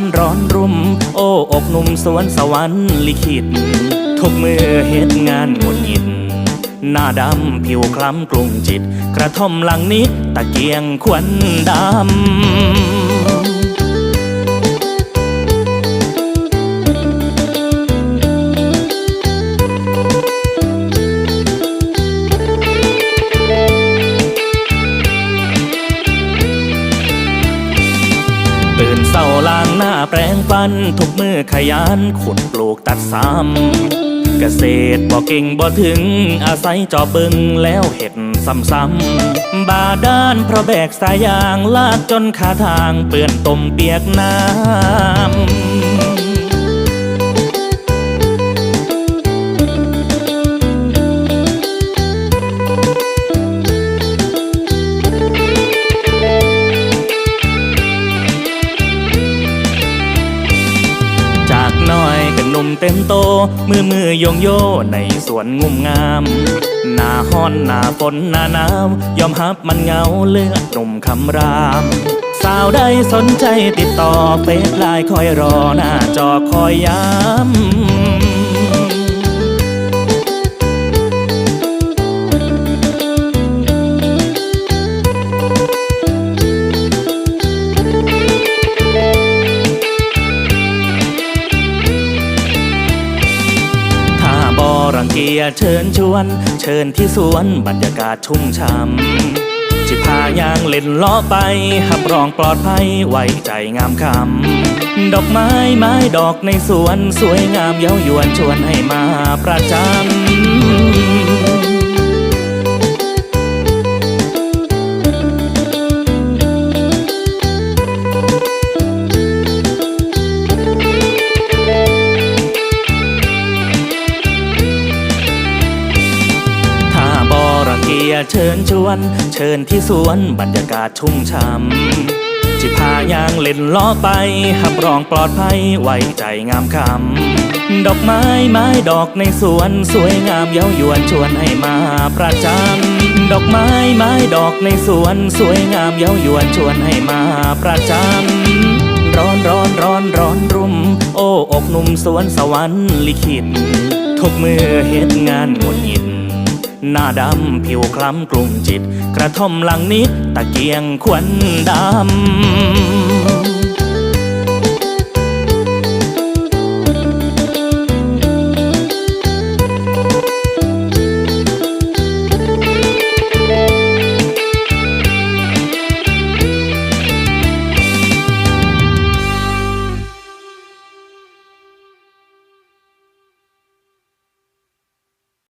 ร้อนร้อนรุ่ม โอ้อกหนุ่มสวนสวรรค์ลิขิต ทุกมือเหตุงานหงุดหงิดหน้าดำผิวคล้ำกลุ่มจิต กระท่อมหลังนิดตะเกียงควันดำ แปลงฟันทุกมือขยันขุดปลูกตัดซ้ำเกษตรบ่เก่งบ่ถึง อาศัยจอบบึงแล้วเห็ดซ้ำๆบาดานเพราะแบกสายยางลากจนขาทางเปื้อนตมเปียกน้ำ นุ่มเต็มโต มือมือโยงโยในสวนงุ่มงามหน้าฮ้อนหน้าฝนหน้าหนาวยอมฮับมันเหงาเลือดหนุ่มคำราม สาวใดสนใจติดต่อเฟซไลน์คอยรอหน้าจอคอยย้ำ กียเชิญชวน เชิญที่สวนบรรยากาศชุ่มช่ำจิพายางเล่นล้อไปหับรองปลอดภัยไว้ใจงามคำดอกไม้ไม้ดอกในสวน สวยงามเย้ายวนชวนให้มาประจำ ยเชิญชวน เชิญที่สวนบรรยากาศชุ่มช่ำจิพายางเล่นล้อไปหับรองปลอดภัยไว้ใจงามคำดอกไม้ไม้ดอกในสวน สวยงามเย้ายวนชวนให้มาประจำดอกไม้ไม้ดอกในสวน สวยงามเย้ายวนชวนให้มาประจำร้อนร้อนร้อนร้อนรุ่ม โอ้อกหนุ่มสวนสวรรค์ลิขิตทุกมือเหตุงานหงุดหงิด หน้าดำผิวคล้ำกลุ่มจิต กระท่อมหลังนิดตะเกียงควันดำ